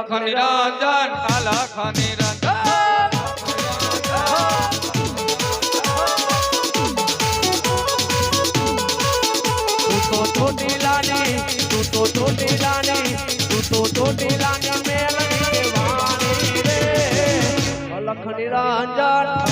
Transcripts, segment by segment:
लखन रंजन लखन रंजन तू तो लानी तू तो लानी तू तो लानी में लगी दीवानी रे। लखन रंजन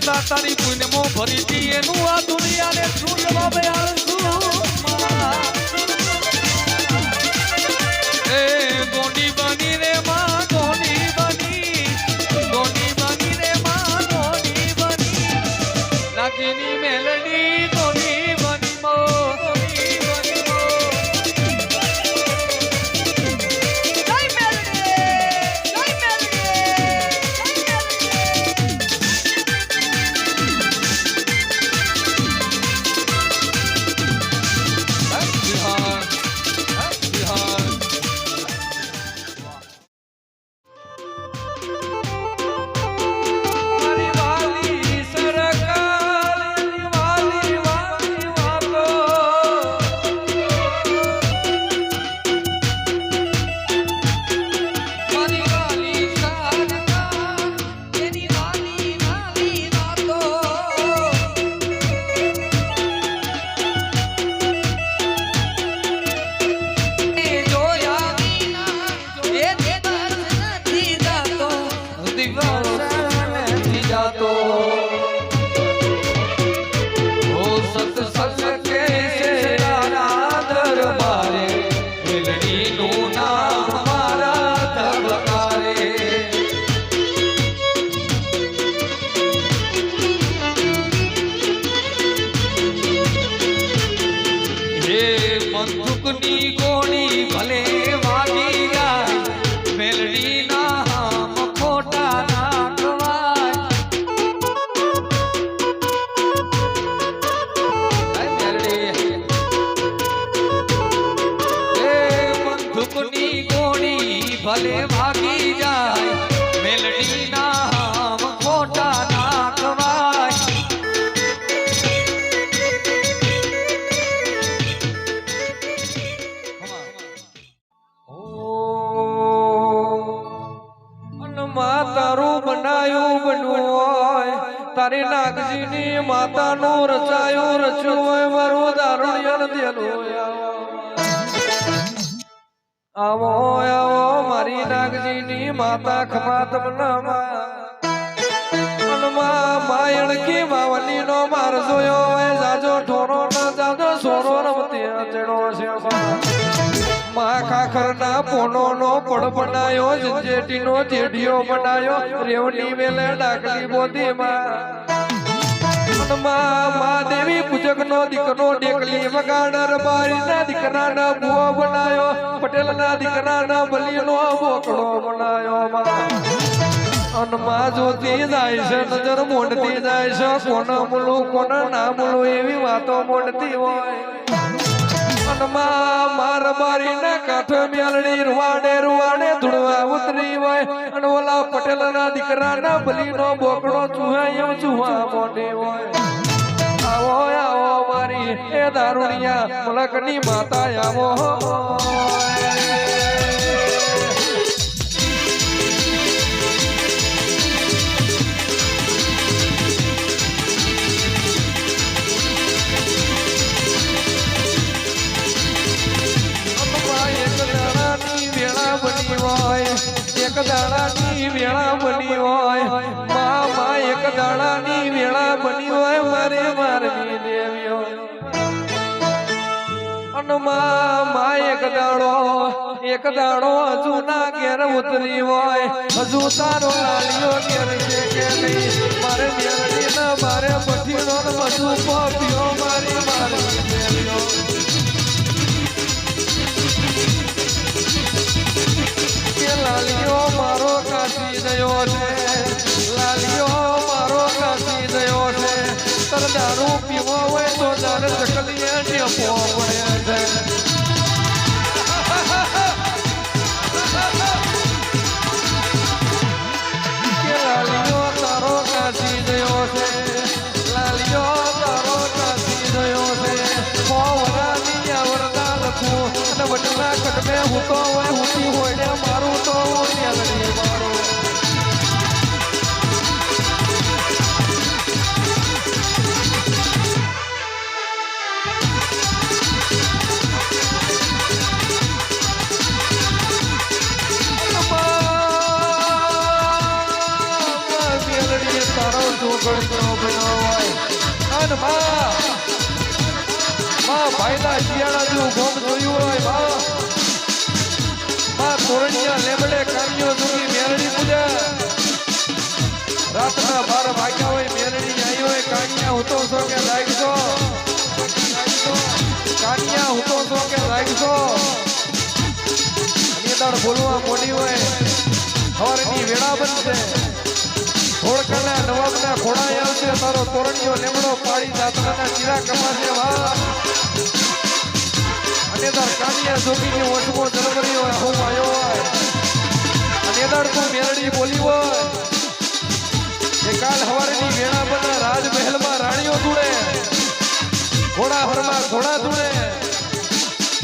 હતા તારી પુણ્યમો ભરી હતી એનું આ દુનિયાને શું જવાબ આલશું એ ગોંડી બની તારી નાગજીની માતાનું રચાયું રચ્યું મારું દારૂણ આવો. આવો મારી નાગજીની માતા ખમા તમને મનમાં માયણકી માવલી નો માર જોયો જાજો ઠોરો ના જાજો સોરો રમતી ચડો છે માં ખાખરના પોનો નો પડ બનાયો જંજેટીનો જેડિયો બનાયો રેવની મેલે ડાકલી બોધી માં માં પૂજક નો દીકરો ડેકલી વગાડર બારી ના દીકરા ના બુઓ બનાયો પટેલ ના દીકરા ના બલી નો બોકડો બનાયો માં. જોતી જાય છે, નજર મોડતી જાય છે, કોણ મૂલું, કોણ ના મૂલું એવી વાતો મોડતી હોય. અનમાં માર મારી ના કાંઠે મેલડી રૂવાડે ઉતરી હોય. અને ઓલા પટેલ ના દીકરા ના બલી નો બોકડો ચુહાયો ચુહા મોઢે હોય. આવો આવો મારી એ દારૂડિયા, મલકની માતા આવો એક દાડાની વેળા બની હોય. મામા એક દાડાની વેળા બની હોય. મારે મારવી દેવીઓ અન મા મા એક દાડો એક દાડો હજુ ના ઘેર ઉતરી હોય. હજુ તારો લાલિયો ઘેર છે મારે મેળવી મારે પઠીનો પોપ્યો મારી મારવી લખું અને વટના કટમે હું તો હોય હુતી હોય મારું તો માં ભાઈના શિયાળા જેવું ગોમ જોયું હોયમાં માં તોરણિયા લેબડે કાન્યો જોગી મેરડી પૂજા. રાતના બાર વાગ્યા હોય મેરડી આવી હોય, કાન્યા હું તો છો કે લાગશો. કાન્યા હું છો કે લાગશો. નિદાળ બોલવા મોડી હોય, હવારની વેળા બનશે. ઓળખાના નવાબના ઘોડા આવશે, તારો તોરણીયો લેમડો પાડી દાતરાના ચીરા કપાશે વા અને કાનિયા જોગીની ઓઠમો જરવરી હોય હું આવ્યો હોય અને દાડ તું મેરડી બોલી હોય. કે કાલ હવારની વેળા બના રાજમહેલમાં રાણીઓ ધૂળે ઘોડા હરમાં ઘોડા ધૂળે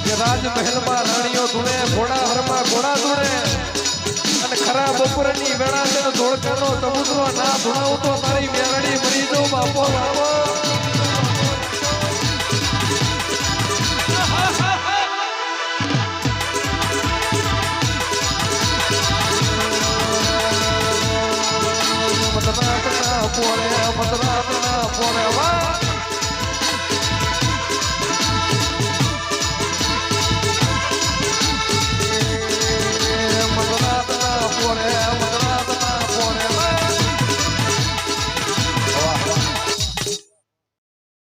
કે રાજમહેલમાં રાણીઓ ધૂળે ઘોડા હરમાં ઘોડા ધૂળે અને ખરા બપોરની વેણા છે ધોળકાનો સમુદ્રો ના ધોળાવું તો તારી મેરડી મરી જાઉં બાપો બાપો